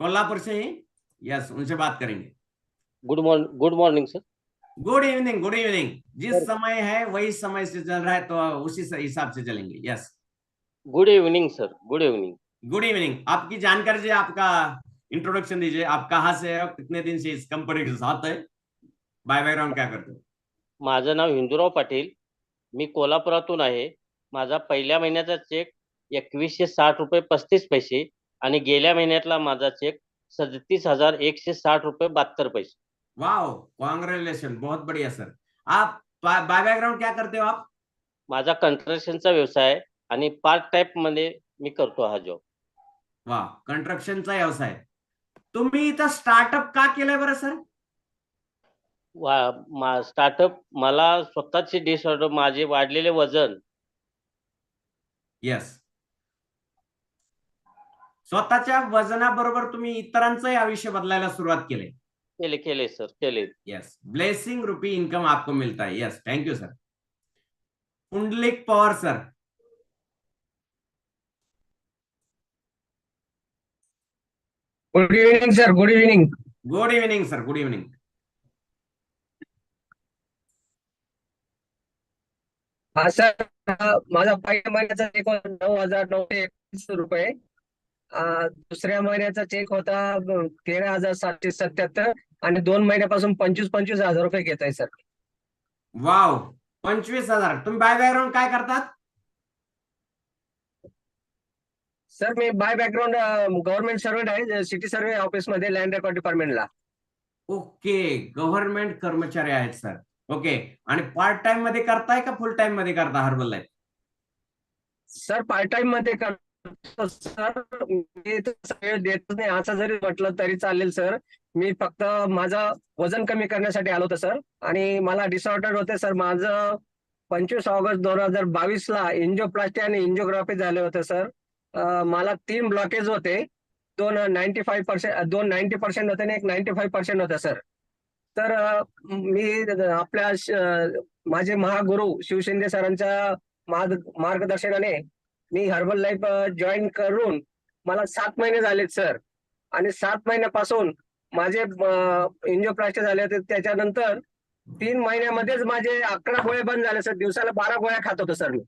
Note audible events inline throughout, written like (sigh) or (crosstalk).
कोल्हापुर से ही? Yes उनसे बात करेंगे। Good morning good morning sir good evening good evening जिस Sir. समय है वही समय से चल रहा है तो उसी हिसाब से चलेंगे। Yes good evening sir good evening good evening आपकी जानकारी दीजिए आपका इंट्रोडक्शन दीजिए। आप कहाँ से है और कितने दिन से इस कंपनी के साथ है? बाय बैकग्राउंड क्या करते हो? माझं नाव हिंदूराव पाटील. मी कोल्हापुरातून आहे. माझा पहिल्या महिन्याचा चेक एकवीसशे साठ रुपये पस्तीस पैसे. आणि गेल्या महिन्यातला माझा चेक सदतीस हजार एकशे साठ रुपये बहात्तर पैसे. वाओ कॉन्ग्रेचुलेशन बहुत बढ़िया सर आप बाय बैकग्राउंड क्या करते हो आप? माझा कंस्ट्रक्शनचा व्यवसाय आहे आणि पार्ट टाईपमध्ये मी करतो हा जॉब वा कंस्ट्रक्शनचा व्यवसाय. तुम्ही इथं स्टार्टअप का केलंय बरं सर वा स्टार्टअप मला स्वतःची डिसऑर्डर माझे वाढलेले वजन येस स्वतःच्या वजनाबरोबर तुम्ही इतरांचंही आयुष्य बदलायला सुरुवात केले केले केले सर केले. यस ब्लेसिंग रुपी इनकम आपको मिलता है. Yes thank you sir Pundalik Pawar sir good evening sir good evening good evening sir good evening हा सर माझा पहिल्या महिन्याचा होता नऊ हजार नऊशे एकवीस रुपये. दुसऱ्या महिन्याचा चेक होता तेरा हजार सातशे सत्याहत्तर आणि दोन महिन्यापासून पंचवीस पंचवीस हजार रुपये घेत आहे सर. वाव पंचवीस हजार. तुम्ही बाय बॅकग्राऊंड काय करतात? सर मी बाय बॅकग्राऊंड गव्हर्नमेंट सर्व्हंट आहे सिटी सर्व्हे ऑफिसमध्ये लँड रेकॉर्ड डिपार्टमेंटला. ओके गव्हर्नमेंट कर्मचारी आहेत सर. ओके आणि पार्ट टाइममध्ये करताय का फुल टाइममध्ये करता हर्बल लाईफ? सर पार्ट टाइममध्ये करतो सर मी तसा देतच नाही. असं जरी म्हटलं तरी चालेल सर. मी फक्त माझं वजन कमी करण्यासाठी आलो होतो सर. आणि मला डिसऑर्डर होते सर. माझं पंचवीस ऑगस्ट दोन हजार बावीस ला इंजिओप्लास्टी आणि इंजिओग्राफी झाले होते सर. मला तीन ब्लॉकेज होते. दोन नाईन्टी फाईव्ह पर्सेंट दोन नाईन्टी पर्सेंट होते आणि एक नाईन्टी फाईव्ह पर्सेंट होते सर. तर मी आपल्या माझे महागुरु शिवशिंदे सरांच्या मार्गदर्शनाने मी हर्बल लाईफ जॉईन करून मला सात महिने झालेत सर आणि सात महिन्यापासून माझे एन्जिओप्लास्टी झाले होते. त्याच्यानंतर तीन महिन्यामध्येच माझे अकरा गोळे बंद झाले सर दिवसाला बारा गोळ्या खात होतो sir me.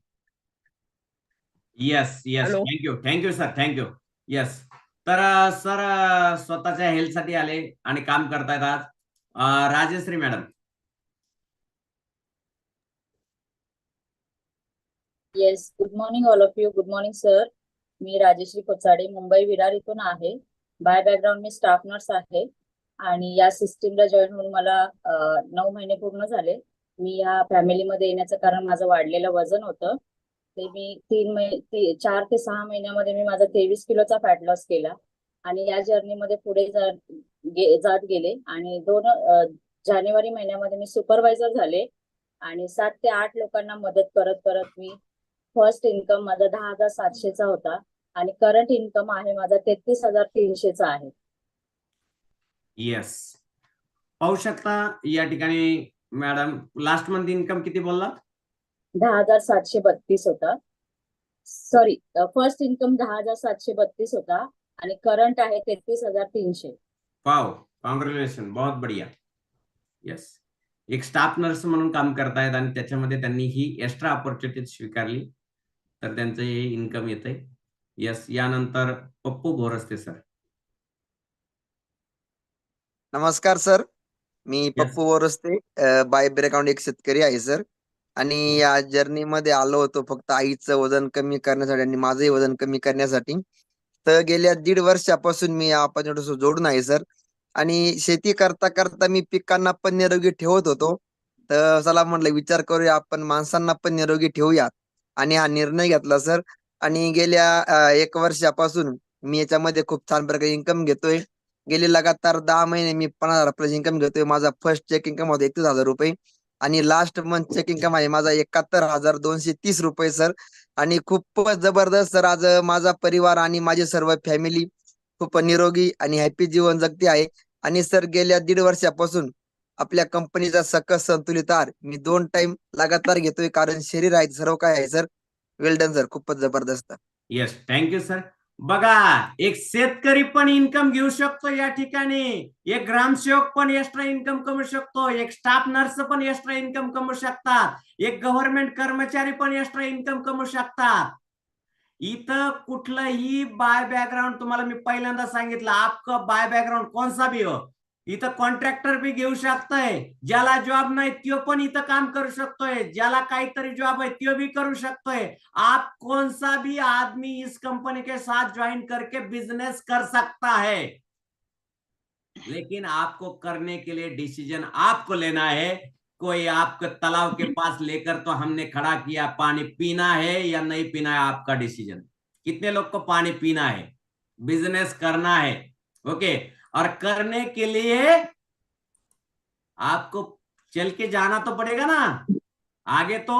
Yes yes. Thank you thank you sir thank you yes तर सर स्वतःच्या हेल्थसाठी आले आणि काम करतायत आज. Rajshree madam. Yes good morning all of you good morning sir मी राजेश्री कोचाडे मुंबई विरार इथून आहे. बाय बॅकग्राऊंड मी स्टाफ नर्स आहे. आणि या सिस्टीमला जॉईन होऊन मला नऊ महिने पूर्ण झाले. मी या फॅमिलीमध्ये येण्याचं कारण माझं वाढलेलं वजन होतं. ते मी तीन महिने चार ते सहा महिन्यामध्ये मी माझा तेवीस किलोचा फॅट लॉस केला. आणि या जर्नीमध्ये पुढे जात गेले. आणि दोन जानेवारी महिन्यामध्ये मी सुपरवायझर झाले. आणि सात ते आठ लोकांना मदत करत करत मी फर्स्ट इन्कम माझा दहा हजार सातशेचा होता आणि करंट इन्कम आहे माझा तेहतीस हजार तीनशेचा आहे. येस पाहू शकता या ठिकाणी मॅडम लास्ट मंथ इन्कम किती बोललात दहा हजार सातशे बत्तीस होता. सॉरी फर्स्ट इन्कम दहा हजार सातशे बत्तीस होता आणि करंट आहे तेहतीस हजार तीनशे. वाव कॉंग्रॅच्युलेशन बहुत बढिया. येस एक स्टाफ नर्स म्हणून काम करतायत आणि त्याच्यामध्ये त्यांनी ही एक्स्ट्रा ऑपॉर्च्युनिटी स्वीकारली. तर त्यांचं हे इन्कम येतंय. येस यानंतर पप्पू भोरस्ते सर नमस्कार सर मी पप्पू बोरस्ते बाय ब्रेकआउंड एक शेतकरी आहे सर आणि या जर्नी मध्ये आलो होतो फक्त आईचं वजन कमी करण्यासाठी आणि माझंही वजन कमी करण्यासाठी. तर गेल्या दीड वर्षापासून मी या जोडून आहे सर आणि शेती करता करता मी पिकांना पण निरोगी ठेवत होतो. तर चला म्हटलं विचार करूया आपण माणसांना पण निरोगी ठेवूया आणि हा निर्णय घेतला सर आणि गेल्या एक वर्षापासून मी याच्यामध्ये खूप छान प्रकारे इन्कम घेतोय. गेले लगातार दहा महिने मी पन्नास हजार प्लस इन्कम घेतोय. माझा फर्स्ट चेक इन्कम होता एकतीस हजार रुपये. आणि लास्ट मंथ चेक इन्कम आहे माझा एकाहत्तर हजार दोनशे तीस रुपये सर आणि खूपच जबरदस्त सर आज माझा परिवार आणि माझी सर्व फॅमिली खूप निरोगी आणि हॅपी जीवन जगते आहे. आणि सर गेल्या दीड वर्षापासून आपल्या कंपनीचा सकस संतुलित आहार. मी दोन टाइम लगातार घेतोय कारण शरीर आहे सर्व काय आहे सर वेलडन सर खूपच जबरदस्त. येस थँक्यू सर बघा एक शेतकरी पण इन्कम घेऊ शकतो या ठिकाणी. एक ग्रामसेवक पण एक्स्ट्रा इन्कम कमवू शकतो. एक स्टाफ नर्स पण एक्स्ट्रा इन्कम कमवू शकतात. एक गव्हर्नमेंट कर्मचारी पण एक्स्ट्रा इन्कम कमवू शकतात. इथं कुठलंही बाय बॅकग्राऊंड तुम्हाला मी पहिल्यांदा सांगितलं आपका बाय बॅकग्राऊंड कोणसा भी हो? इथं कॉन्ट्रॅक्टर बी घेऊ शकतोय, ज्याला जॉब नाही तो इथं काम करू शकतोय, ज्याला काहीतरी जॉब आहे तो भी करू शकतोय. आप कौन सा भी आदमी इस कंपनी के साथ ज्वाइन करके बिज़नेस कर सकता है? लेकिन आपको करने के लिए डिसीज़न आपको लेना है। कोई आपके तालाब के पास लेकर तो हमने खड़ा किया, पानी पीना है या नहीं पीना है, आपका डिसीज़न कितने लोग को पानी पीना है? बिज़नेस करना है ओके और करने के लिए आपको चल के जाना तो पड़ेगा ना। आगे तो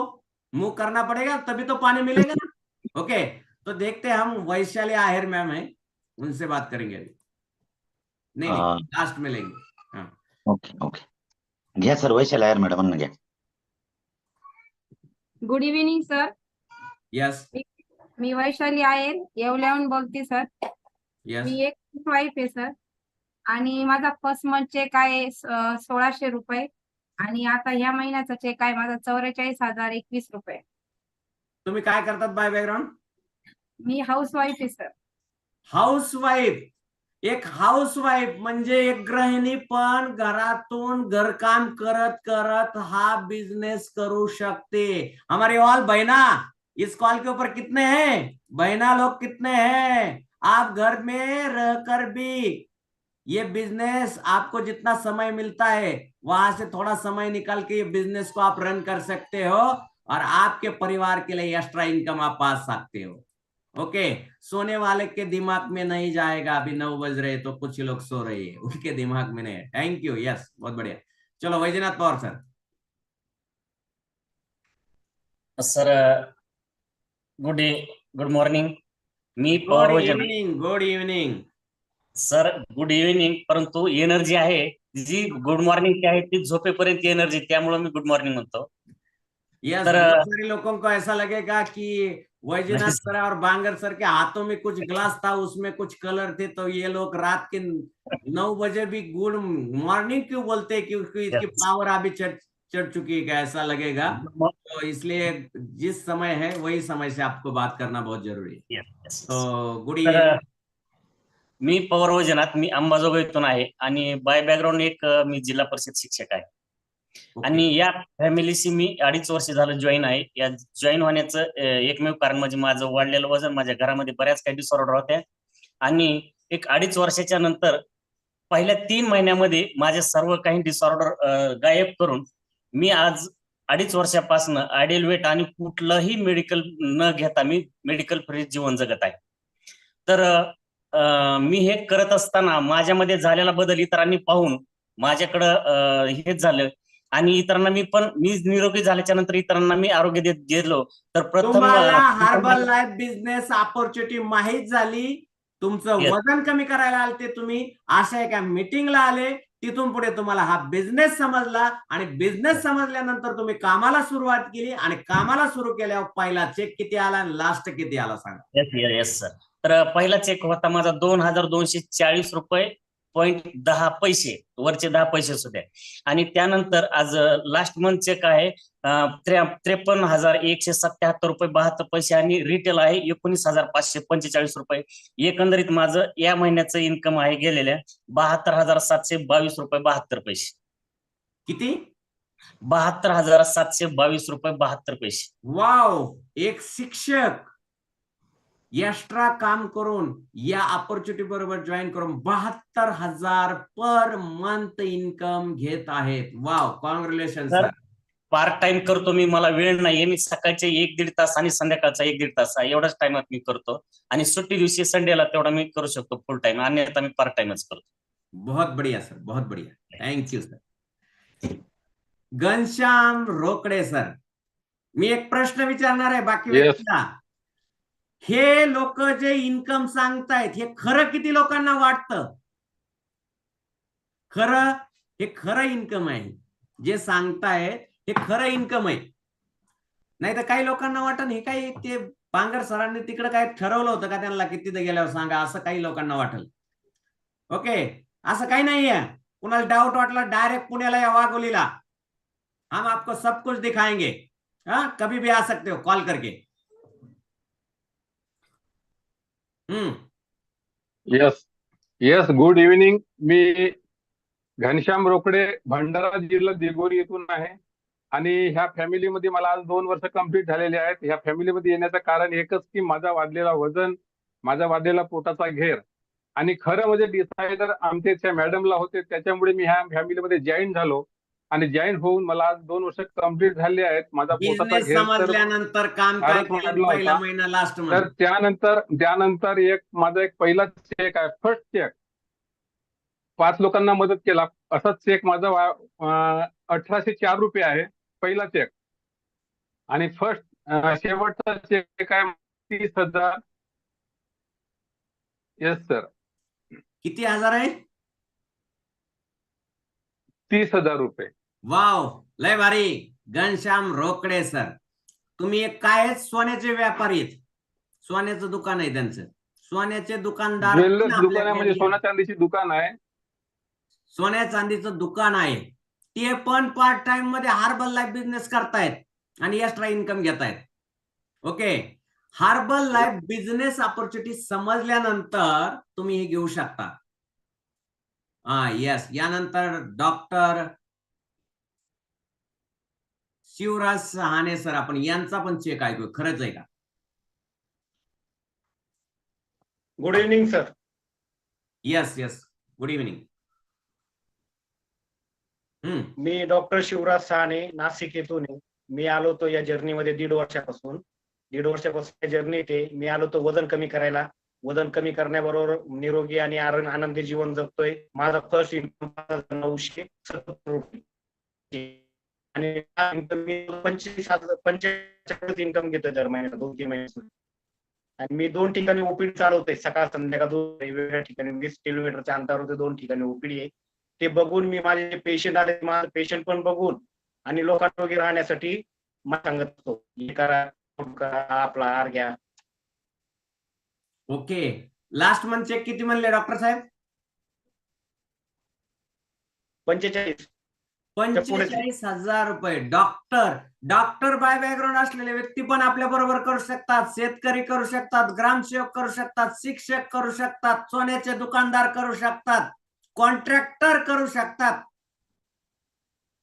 मुँह करना पड़ेगा तभी तो पानी मिलेगा ना। ओके तो देखते हैं हम वैशाली आहिर मैम है उनसे बात करेंगे अभी। नहीं नहीं हाँ। लास्ट में लेंगे। Okay okay. घ्या सर वैशाली आहे madam good evening sir yes मी वैशाली आहे येवल्याहून बोलते सर यस मी एक वाईफ आहे सर आणि माझा फर्स्ट मंथ चेक आहे सोळाशे रुपये आणि आता ह्या महिन्याचा चेक आहे माझा चौवेचाळीस हजार एकवीस रुपये. तुम्ही काय करतात बाय बॅकग्राऊंड मी हाऊस वाईफ आहे सर हाऊसवाईफ एक हाऊसवाईफ म्हणजे एक गृहिणी पण घरातून घरकाम करत करत हा बिजनेस करू शकते. हमारी ऑल बहना इस कॉल के ऊपर कितने हैं? बहना लोग कितने हैं? आप घर में रहकर भी ये बिज़नेस आपको जितना समय मिलता है वहाँ से थोड़ा समय निकाल के ये बिज़नेस को आप रन कर सकते हो और आपके परिवार के लिए एक्स्ट्रा इनकम आप पा सकते हो। ओके सोने वाले के दिमाग में नहीं जाएगा अभी नौ बज रहे तो कुछ लोग सो रहे हैं। (laughs) उनके दिमाग में नहीं थैंक यू यस बहुत बढ़िया। चलो Vaijnath Pawar sir. Sir good good morning मी Pawar good evening good evening sir good evening परंतु एनर्जी आहे. जी गुड मॉर्निंगची आहे ती झोपेपर्यंत एनर्जी त्यामुळे मी गुड मॉर्निंग म्हणतो. यस तर- सारे लोगों को ऐसा लगेगा कि वैजनाथ सर और बांगर सर के हाथों में कुछ ग्लास था उसमें कुछ कलर थे तो ये लोग रात के नौ बजे भी गुड मॉर्निंग क्यों बोलते हैं? क्योंकि इसकी Yes. पावर अभी चढ़ चढ़ चुकी है ऐसा लगेगा? तो इसलिए जिस समय है वही समय से आपको बात करना बहुत ज़रूरी है। Yes. तो गुड तर इव्हनिंग मी पवार वैजनाथ मी अंबाजोगाईतून आहे आणि बाय बॅकग्राऊंड एक मी जिल्हा परिषद शिक्षक आहे. आणि या फॅमिलीशी मी अडीच वर्ष झालं जॉईन आहे. या जॉईन होण्याचं एकमेव कारण म्हणजे माझं वाढलेलं वजन माझ्या घरामध्ये बऱ्याच काही डिसऑर्डर होत्या. आणि एक अडीच वर्षाच्या नंतर पहिल्या तीन महिन्यामध्ये माझे सर्व काही डिसऑर्डर गायब करून मी आज अडीच वर्षापासून आयडियल वेट आणि कुठलंही मेडिकल न घेता मी मेडिकल फ्री जीवन जगत आहे. तर मी हे करत असताना माझ्यामध्ये झालेला बदल इतरांनी पाहून माझ्याकडं हेच झालं. आणि इतरांना मी पण मी निरोगी झाल्याच्यानंतर इतरांना मी आरोग्य देत गेलो. तर प्रथम हार्बल लाईफ बिझनेस ऑपॉर्च्युनिटी माहीत झाली. तुमचं. वजन कमी करायला आलते तुम्ही. अशा एका मीटिंगला आले? तिथून पुढे तुम्हाला हा बिझनेस समजला आणि बिझनेस समजल्यानंतर तुम्ही कामाला सुरुवात केली आणि कामाला सुरू केल्यावर पहिला चेक किती आला आणि लास्ट किती आला सांगा. येस सर तर पहिला चेक होता माझा दोन हजार दोनशे चाळीस रुपये पॉईंट दहा पैसे वरचे दहा पैसे सुद्धा आणि त्यानंतर आज लास्ट मंथ चेक आहे त्रेपन्न हजार एकशे सत्याहत्तर रुपये बहात्तर पैसे आणि रिटेल आहे एकोणीस हजार पाचशे पंचेचाळीस रुपये. एकंदरीत माझं या महिन्याचं इन्कम आहे गेलेल्या बहात्तर हजार सातशे बावीस रुपये बहात्तर पैसे. किती? बहात्तर हजार सातशे बावीस रुपये बहात्तर पैसे. वाव एक शिक्षक! एक्स्ट्रा काम करून या ऑपॉर्च्युनिटी बरोबर जॉईन करून बहात्तर हजार पर मंथ इन्कम घेत आहेत. Wow congratulation sir, sir part time करतो मी मला वेळ नाहीये. मी सकाळचे एक दीड तास आणि संध्याकाळचा एक दीड तास एवढाच टाइमात मी करतो. आणि सुट्टी दिवशी संडेला तेवढा मी करू शकतो फुल टाइम अन्यथा मी पार्ट टाइमच करतो. बहुत बढ़िया सर बहुत बढ़िया. Thank you sir Ghanshyam Rokade sir मी एक प्रश्न विचारणार आहे बाकी Yes. हे लोक जे इन्कम सांगतायत हे खरं किती लोकांना वाटतं? खरं हे खरं इन्कम आहे. जे सांगतायत हे खरं इन्कम आहे. नाही तर काही लोकांना वाटत हे काही ते पांगर सरांनी तिकडे काय ठरवलं होतं का त्यांना की तिथे गेल्यावर सांगा असं काही लोकांना वाटेल. ओके? असं काही नाहीये. कुणाला डाऊट वाटला डायरेक्ट पुण्याला या वाघोलीला. हम आपको सब कुछ दिखाएंगे. हा? कभी भी आ सकते हो कॉल करके. येस येस गुड इव्हिनिंग मी घनश्याम रोकडे भंडारा जिल्हा दिगोरी येथून आहे. आणि ह्या फॅमिलीमध्ये मला आज दोन वर्ष कंप्लीट झालेले आहेत. ह्या फॅमिलीमध्ये येण्याचं कारण एकच की माझा वाढलेला वजन माझा वाढलेला पोटाचा घेर. आणि खरं म्हणजे डिसायडर आमच्या त्या मॅडमला होते. त्याच्यामुळे मी ह्या फॅमिलीमध्ये जॉईन झालो. आणि जॉईन होऊन मला आज दोन वर्ष कंप्लीट झाले आहेत. माझा पोटाचा तर समजल्यानंतर काम पहिला. महिना लास्ट त्यानंतर त्यानंतर एक माझा एक पहिला चेक आहे. फर्स्ट चेक पाच लोकांना मदत केला. असाच चेक माझा अठराशे चार रुपये आहे. पहिला चेक आणि फर्स्ट शेवटचा चेक आहे. तीस हजार. येस सर किती हजार आहे? तीस हजार रुपये. वाव लय भारी. घनश्याम रोकडे सर तुम्ही एक काय? सोन्याचे व्यापारी आहेत सोन्याचं दुकान आहे त्यांचं. सोन्याचे दुकानदार म्हणजे family- सोना चांदीची दुकान आहे. सोन्या चांदीचं दुकान आहे. ते पण पार्ट टाइममध्ये हार्बल लाईफ बिझनेस करतायत आणि extra income घेतायत. Okay herbal life business opportunity समजल्यानंतर तुम्ही हे घेऊ शकता. हा येस यानंतर डॉक्टर शिवराज सहाने सर आपण यांचा पण चेक ऐकू खरंच आहे का? Good evening sir yes yes good evening hmm मी डॉक्टर शिवराज सहाने नाशिक येथून. मी आलो होतो या जर्नीमध्ये दीड वर्षापासून. दीड वर्षापासून या जर्नीत आहे मी आलो होतो वजन कमी करायला. वजन कमी करण्याबरोबर निरोगी आणि आनंदी जीवन जगतोय. माझा फर्स्ट इन्कम नऊशे सत्तर रुपये. आणि पंचवीस हजार पंचेचाळीस इन्कम घेतोय दर महिन्याला दोन तीन महिन्यात आणि मी दोन ठिकाणी ओपीडी चालवतोय सकाळ संध्याकाळ दोन वेगवेगळ्या ठिकाणी वीस किलोमीटरच्या अंतरावरती दोन ठिकाणी ओपीडी आहे. ते बघून मी माझे पेशंट आले माझं पेशंट पण बघून आणि लोकांरोगी राहण्यासाठी मला सांगत होतो हे करा आपला आहार घ्या. ओके. लास्ट मंथ चेक किती म्हणले डॉक्टर साहेब? पंचेचाळीस. पंचेचाळीस हजार रुपये. डॉक्टर डॉक्टर बाय बॅकग्राऊंड असलेले व्यक्ती पण आपल्या बरोबर करू शकतात. शेतकरी करू शकतात ग्रामसेवक करू शकतात शिक्षक करू शकतात सोन्याचे दुकानदार करू शकतात कॉन्ट्रॅक्टर करू शकतात.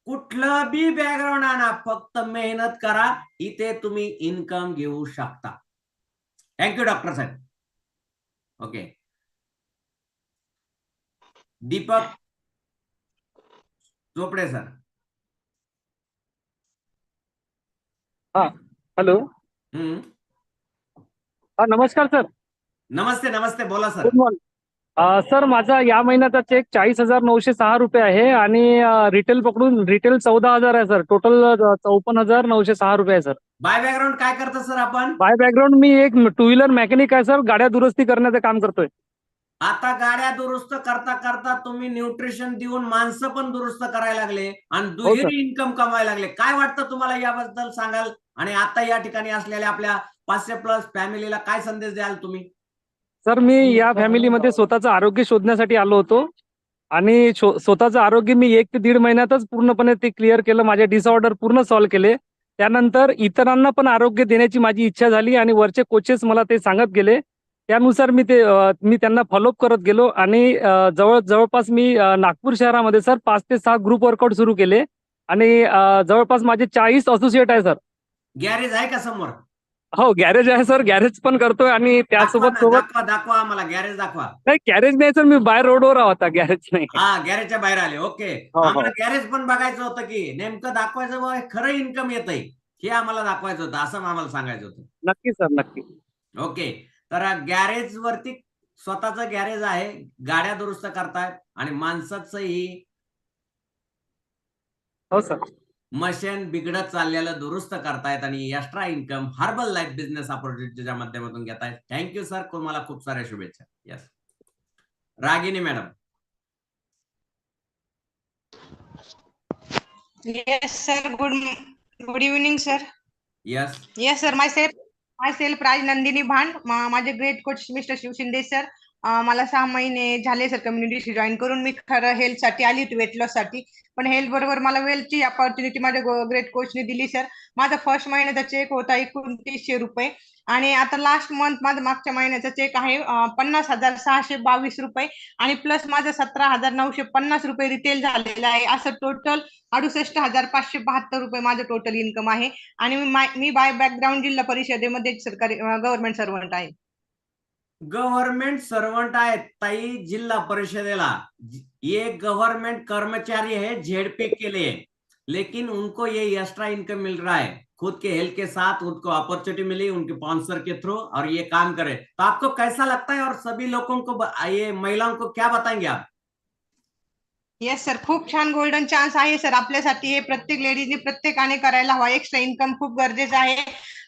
कुठलं बी बॅकग्राऊंड आणा फक्त मेहनत करा इथे तुम्ही इन्कम घेऊ शकता. थँक्यू डॉक्टर साहेब. Okay Deepak Chopde sir. Hello. Hmm. हा नमस्कार सर. नमस्ते नमस्ते. बोला सर. गुड मॉर्निंग सर माझा या महिन्याचा चेक चाळीस हजार नऊशे सहा रुपये आहे आणि रिटेल पकडून रिटेल चौदा हजार आहे सर. टोटल चौपन्न हजार नऊशे सहा रुपये आहे सर. बाय बॅकग्राऊंड काय करता सर आपण? बाय बॅकग्राऊंड मी एक टू व्हीलर मेकॅनिक आहे सर. गाड्या दुरुस्ती करण्याचं काम करतोय. आता गाड्या दुरुस्त करता करता तुम्ही न्यूट्रिशन देऊन माणसं पण दुरुस्त करायला लागले आणि हो. दुहेरी इन्कम कमवायला लागले. काय वाटतं तुम्हाला याबद्दल सांगाल? आणि आता या ठिकाणी असलेल्या आपल्या पाचशे प्लस फॅमिलीला काय संदेश द्याल तुम्ही? सर मी या फॅमिलीमध्ये स्वतःचं आरोग्य शोधण्यासाठी आलो होतो. आणि स्वतःचं आरोग्य मी एक ते दीड महिन्यातच पूर्णपणे ते क्लिअर केलं. माझे डिसऑर्डर पूर्ण सॉल्व्ह केले. त्यानंतर इतरांना पण आरोग्य देण्याची माझी इच्छा झाली आणि वरचे कोचेस मला ते सांगत गेले. त्यानुसार मी ते मी त्यांना फॉलोअप करत गेलो आणि जवळ जवळपास मी नागपूर शहरामध्ये सर पाच ते सहा ग्रुप वर्कआउट सुरू केले आणि जवळपास माझे चाळीस असोसिएट आहे सर. गॅरेज आहे का समोर? हो गॅरेज आहे सर गॅरेज पण करतोय आणि त्यासोबत सोबत दाखवा दाखवा आम्हाला गॅरेज दाखवा. नाही गॅरेज नाही सर मी बाय रोडवर होता गॅरेज नाही. हा गॅरेजच्या बाहेर आले ओके हो, हो. आम्हाला गॅरेज पण बघायचं होतं की नेमकं दाखवायचं हे खरं इन्कम येत हे आम्हाला दाखवायचं होतं असं आम्हाला सांगायचं होतं. नक्की सर नक्की. ओके तर गॅरेज वरती स्वतःच गॅरेज आहे गाड्या दुरुस्त करतायत आणि माणसाचंही हो सर मशीन बिघडत चाललेलं दुरुस्त करतायत आणि extra income herbal life business ऑपॉर्च्युनिटीच्या माध्यमातून घेतायत. थँक्यू सर तुम्हाला खूप साऱ्या शुभेच्छा. Yes Ragini madam Yes, sir. Good good evening, sir. Yes Yes, sir. Myself, myself Raj Nandini Bhand माझे great coach mister Shiv Shinde sir मला सहा महिने झाले सर कम्युनिटीशी जॉईन करून मी खरं हेल्थसाठी आली होती वेट लॉससाठी. पण हेल्थ बरोबर मला वेलची अपॉर्च्युनिटी माझ्या ग्रेट कोचने दिली सर माझा फर्स्ट महिन्याचा चेक होता एकोणतीसशे रुपये. आणि आता लास्ट मंथ माझा मागच्या महिन्याचा चेक आहे पन्नास हजार सहाशे बावीस रुपये. आणि प्लस माझं सतरा हजार नऊशे पन्नास रुपये रिटेल झालेलं आहे. असं टोटल अडुसष्ट हजार पाचशे बहात्तर रुपये माझं टोटल इन्कम आहे. आणि मी माय- मी बाय बॅकग्राऊंड जिल्हा परिषदेमध्ये सरकारी गव्हर्नमेंट सर्वंट आहे. गव्हर्नमेंट सर्वंट आहेत ताई जिला ये गवर्नमेंट कर्मचारी है जेडपे के लिए लेकिन उनको ये एक्स्ट्रा इनकम मिल रहा है. खुद के हेल्थ के साथ उनको अपॉर्चुनिटी मिली, उनके स्पॉन्सर के थ्रू और ये काम करे. तो आपको कैसा लगता है और सभी लोगों को ये महिलाओं को क्या बताएँगे आप? येस सर खूप छान गोल्डन चान्स आहे सर हे प्रत्येक लेडीजने प्रत्येकाने करायला हवा. एक्स्ट्रा इन्कम खूप गरजेचं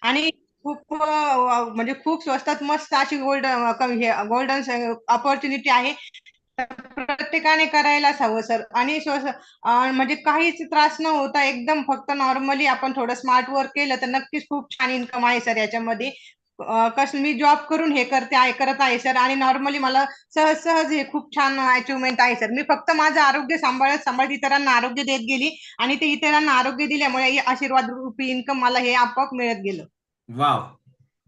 आणि खूप म्हणजे खूप स्वस्तात मस्त अशी गोल्ड गोल्डन ऑपॉर्च्युनिटी आहे. प्रत्येकाने करायलाच हवं सर आणि म्हणजे काहीच त्रास न होता एकदम फक्त नॉर्मली आपण थोडं स्मार्ट वर्क केलं तर नक्कीच खूप छान इन्कम आहे सर याच्यामध्ये. कसं मी जॉब करून हे करते आहे करत आहे सर आणि नॉर्मली मला सहज सहज हे खूप छान अचिव्हमेंट आहे सर मी फक्त माझं आरोग्य सांभाळत सांभाळत इतरांना आरोग्य देत गेली आणि ते इतरांना आरोग्य दिल्यामुळे आशीर्वाद रूपी इन्कम मला हे आपोआप मिळत गेलं. वाव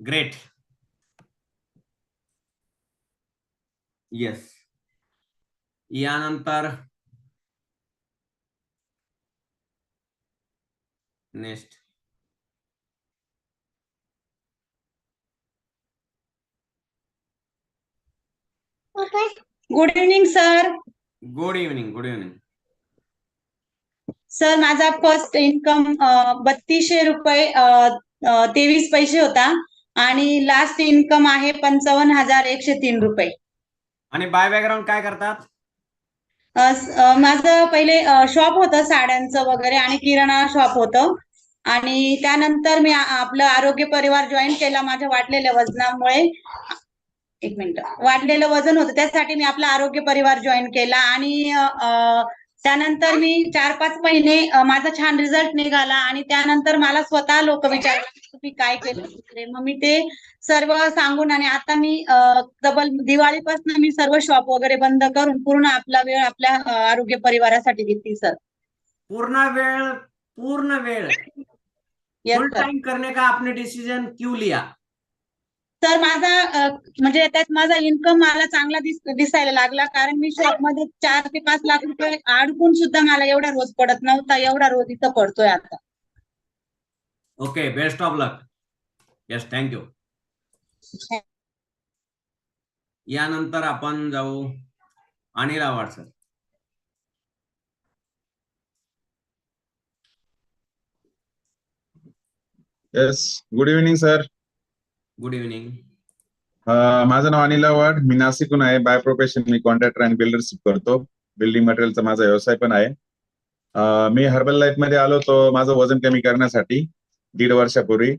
ग्रेट येस यानंतर next good evening sir good evening good evening sir माझा फ़र्स्ट इन्कम बत्तीसशे रुपये तेवीस पैसे होता. आणि लास्ट इन्कम आहे पंचावन्न हजार एकशे तीन रुपये. आणि बाय बॅकग्राऊंड काय करतात? माझं पहिले शॉप होतं साड्यांचं वगैरे आणि किराणा शॉप होतं. आणि त्यानंतर मी आपलं आरोग्य परिवार जॉईन केला माझ्या वाढलेल्या वजनामुळे. एक मिनिट. वाढलेलं वजन होतं. त्यासाठी मी आपला आरोग्य परिवार जॉईन केला. आणि त्यानंतर मी चार पाच महिने माझा छान रिझल्ट निघाला आणि त्यानंतर मला स्वतः लोक विचारले तुम्ही काय केलं. मग मी ते सर्व सांगून आणि आता मी डबल दिवाळीपासून मी सर्व शॉप वगैरे बंद करून पूर्ण आपला वेळ आपल्या आरोग्य परिवारासाठी देते सर पूर्ण वेळ पूर्ण वेळ. टाइम करने का आपने डिसीजन क्यों लिया? तर माझा म्हणजे त्यात माझा इन्कम मला चांगला दिस दिसायला लागला. कारण मी शॉपमध्ये चार ते पाच लाख रुपये अडकून सुद्धा मला एवढा रोज पडत नव्हता. एवढा रोज इथं पडतोय आता. Okay best of luck yes thank you यानंतर आपण जाऊ Anil Avhad sir yes good evening sir good evening uh, माझं नाव अनिल आव्हाड. मी नाशिकहून आहे. बाय प्रोफेशन मी कॉन्ट्रॅक्टर आणि बिल्डरशिप करतो. बिल्डिंग मटेरियलचा माझा व्यवसाय पण आहे. Uh, मी हर्बल लाईफमध्ये आलो तो माझं वजन कमी करण्यासाठी दीड वर्षापूर्वी.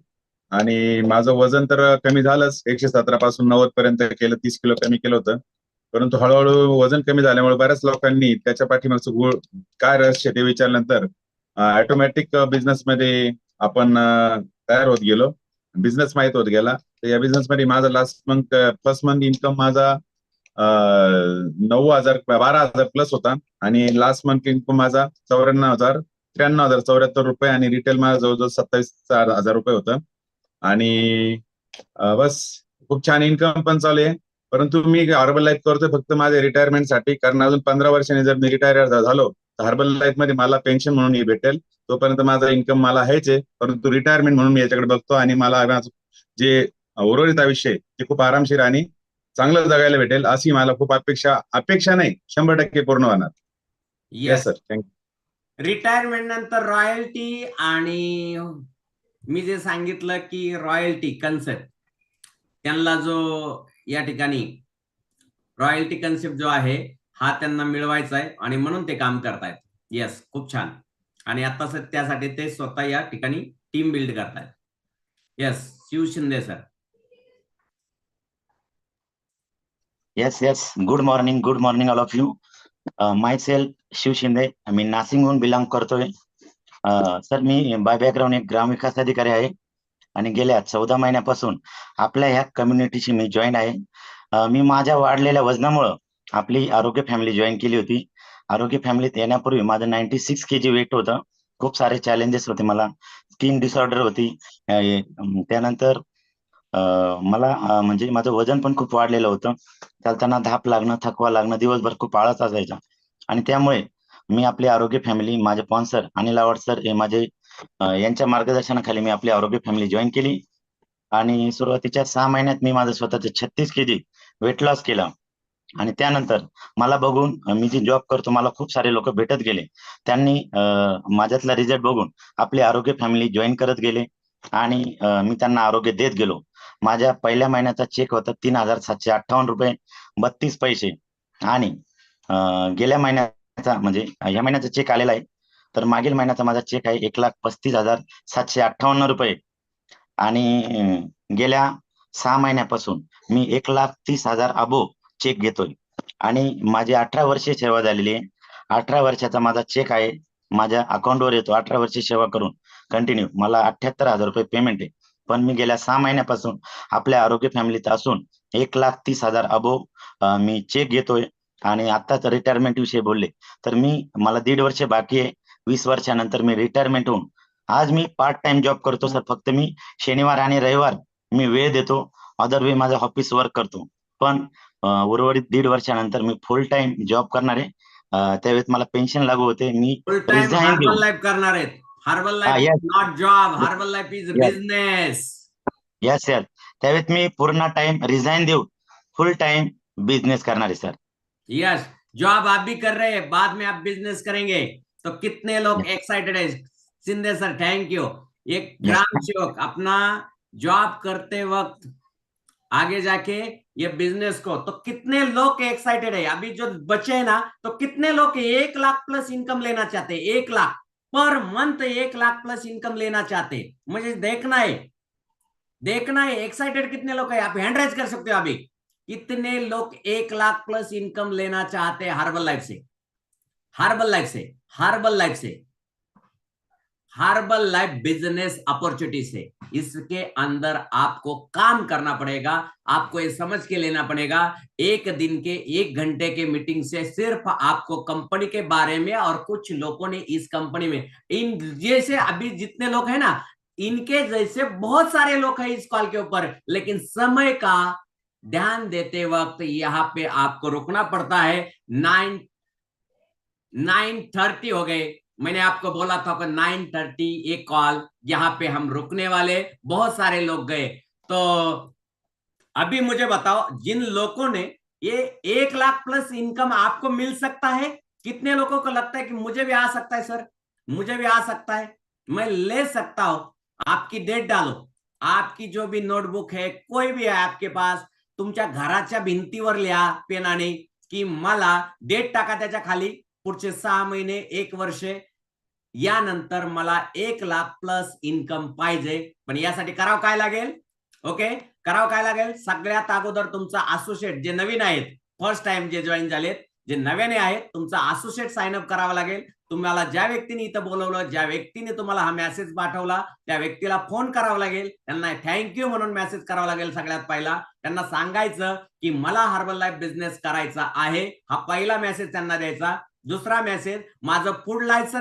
आणि माझं वजन तर कमी झालंच. एकशे सतरा पासून नव्वद पर्यंत केलं. तीस किलो कमी केलं होतं. परंतु हळूहळू वजन कमी झाल्यामुळे बऱ्याच लोकांनी त्याच्या पाठीमागचं गुळ काय रहस्य ते विचारल्यानंतर uh, ऑटोमॅटिक बिझनेस मध्ये आपण तयार होत गेलो. बिझनेस माहीत होत गेला. तर या बिझनेस मध्ये माझा last month first month income माझा नऊ हजार बारा हजार प्लस होता. आणि लास्ट मंथ इन्कम माझा चौऱ्याण्णव हजार त्र्याण्णव हजार चौऱ्याहत्तर रुपये आणि रिटेल माझा जवळजवळ सत्तावीस हजार रुपये होतं. आणि बस खूप छान इन्कम पण चालू आहे. परंतु मी हर्बल लाईफ करतोय फक्त माझ्या रिटायरमेंटसाठी. कारण अजून पंधरा वर्षांनी जर मी रिटायर झालो हर्बल लाईफमध्ये मला पेन्शन म्हणून हे भेटेल. तोपर्यंत माझा इन्कम मला आहेच आहे. परंतु रिटायरमेंट म्हणून मी याच्याकडे बघतो आणि मला जे उर्वरित आयुष्य आहे ते खूप आरामशीर आणि चांगलं जगायला भेटेल अशी मला खूप अपेक्षा अपेक्षा नाही. शंभर टक्के पूर्ण होणार. Yes yes sir thank you retirement नंतर रॉयल्टी आणि मी जे सांगितलं की रॉयल्टी कन्सेप्ट त्यांना जो या ठिकाणी रॉयल्टी कन्सेप्ट जो आहे हा त्यांना मिळवायचा आहे आणि म्हणून ते काम करतायत. येस खूप छान. आणि आता सर त्यासाठी ते स्वतः या ठिकाणी टीम बिल्ड करतायत. Yes Shiv Shinde sir. Yes yes good morning good morning all of you myself Shiv Shinde मी नाशिकहून बिलॉंग करतोय. सर मी बाय बॅकग्राऊंड एक ग्रामविकास अधिकारी आहे. आणि गेल्या चौदा महिन्यापासून आपल्या ह्या कम्युनिटीशी मी जॉईन आहे. Uh, मी माझ्या वाढलेल्या वजनामुळं आपली आरोग्य फॅमिली जॉईन केली होती. आरोग्य फॅमिलीत येण्यापूर्वी माझं ninety six K G weight होतं. खूप सारे चॅलेंजेस होते मला. स्किन डिसऑर्डर होती. त्यानंतर मला म्हणजे माझं वजन पण खूप वाढलेलं होतं. चालताना धाप लागणं थकवा लागणं दिवसभर खूप आळस असायचा. आणि त्यामुळे मी आपली आरोग्य फॅमिली माझे पॉन्सर अनिल आवड सर हे माझे यांच्या मार्गदर्शनाखाली मी आपली आरोग्य फॅमिली जॉईन केली. आणि सुरुवातीच्या सहा महिन्यात मी माझं स्वतःचे छत्तीस के जी वेट लॉस केलं. आणि त्यानंतर मला बघून मी जे जॉब करतो मला खूप सारे लोक भेटत गेले. त्यांनी माझ्यातला रिझल्ट बघून आपली आरोग्य फॅमिली जॉईन करत गेले आणि मी त्यांना आरोग्य देत गेलो. माझ्या पहिल्या महिन्याचा चेक होता तीन हजार सातशे अठ्ठावन्न रुपये बत्तीस पैसे. आणि गेल्या महिन्याचा म्हणजे ह्या महिन्याचा चेक आलेला आहे. तर मागील महिन्याचा माझा चेक आहे एक लाख पस्तीस हजार सातशे अठ्ठावन्न रुपये. आणि गेल्या सहा महिन्यापासून मी एक लाख तीस हजार अबो चेक घेतोय. आणि माझी अठरा वर्षे सेवा झालेली आहे. अठरा वर्षाचा माझा चेक आहे. माझ्या अकाउंटवर येतो. अठरा वर्षे सेवा करून कंटिन्यू मला अठ्याहत्तर हजार रुपये पेमेंट आहे. पण मी गेल्या सहा महिन्यापासून आपल्या आरोग्य फॅमिलीत असून एक लाख तीस हजार अबो मी चेक घेतोय. आणि आताच रिटायरमेंट विषयी बोलले तर मी मला दीड वर्ष बाकी आहे. वीस वर्षानंतर मी रिटायरमेंट होऊन आज मी पार्ट टाइम जॉब करतो सर. फक्त मी शनिवार आणि रविवार मी वेळ देतो. अदर वे माझं ऑफिस वर्क करतो. पण उर्वरित दीड वर्षानंतर मी फुल टाइम जॉब करणार आहे. अं, त्यावेळेस मला पेन्शन लागू होते. मी फुल टाइम हर्बल लाईफ करणार आहेत. Herbal life not job herbal life is business yes त्यावेळेस मी पूर्ण टाइम रिझाईन देऊन फुल टाइम बिझनेस करणार आहे सर यस जॉब आप भी कर रहे हैं. बाद में आप बिज़नेस करेंगे. तो कितने लोग एक्साइटेड है? सिंधे सर थैंक यू एक Yes. ग्राम सेवक अपना जॉब करते वक्त आगे जाके ये बिज़नेस को तो कितने लोग एक्साइटेड है? अभी जो बचे हैं ना तो कितने लोग एक लाख प्लस इनकम लेना चाहते हैं? एक लाख। पर मंथ एक लाख प्लस इनकम लेना चाहते मुझे देखना है। देखना है एक्साइटेड कितने लोग है? आप हैंड राइज कर सकते हो अभी। कितने लोग एक लाख प्लस इनकम लेना चाहते हैं? हर्बल लाइफ से। हर्बल लाइफ से। हर्बल लाइफ से। हर्बल लाइफ बिज़नेस अपॉर्चुनिटी से इसके अंदर आपको काम करना पड़ेगा, आपको ये समझ के लेना पड़ेगा, एक दिन के, एक घंटे के मीटिंग से सिर्फ़ आपको कंपनी के बारे में और कुछ लोगों ने इस कंपनी में। इन जैसे अभी जितने लोग हैं ना, इनके जैसे बहुत सारे लोग हैं इस कॉल के ऊपर, लेकिन समय का ध्यान देते वक्त यहाँ पे आपको रुकना पड़ता है। नाइन नाइन थर्टी हो गए। मैंने आपको बोला था कि नाइन थर्टी एक कॉल यहाँ पे हम रुकने वाले, बहुत सारे लोग गए। तो अभी मुझे बताओ, जिन लोगों ने ये एक लाख प्लस इनकम आपको मिल सकता है, कितने लोगों को लगता है कि मुझे भी आ सकता है सर मुझे भी आ सकता है। मैं ले सकता हूँ। आपकी डेट डालो। आपकी जो भी नोटबुक है, कोई भी है आपके पास, तुमच्या घराच्या भिंतीवर लिहा, पेनाने, की मला डेट टाका खाली, पुढचे सहा महिने, एक वर्ष यानंतर मला एक लाख प्लस इन्कम पाहिजे. पण यासाठी करावं काय लागेल? ओके करावं काय लागेल? सगळ्यात अगोदर तुमचा असोसिएट जे नवीन आहेत फर्स्ट टाइम जे जॉईन झालेत जे नव्याने आहेत तुमचा असोसिएट साइन अप करावा लागेल. तुम्हाला ज्या व्यक्तीने इथं बोलवलं ज्या व्यक्तीने तुम्हाला हा मेसेज पाठवला त्या व्यक्तीला फोन करावा लागेल. त्यांना थँक्यू म्हणून मेसेज करावा लागेल सगळ्यात पहिला. त्यांना सांगायचं की मला हर्बल लाईफ बिझनेस करायचा आहे. हा पहिला मेसेज त्यांना द्यायचा. दुसरा मेसेज माझं फूड लायसन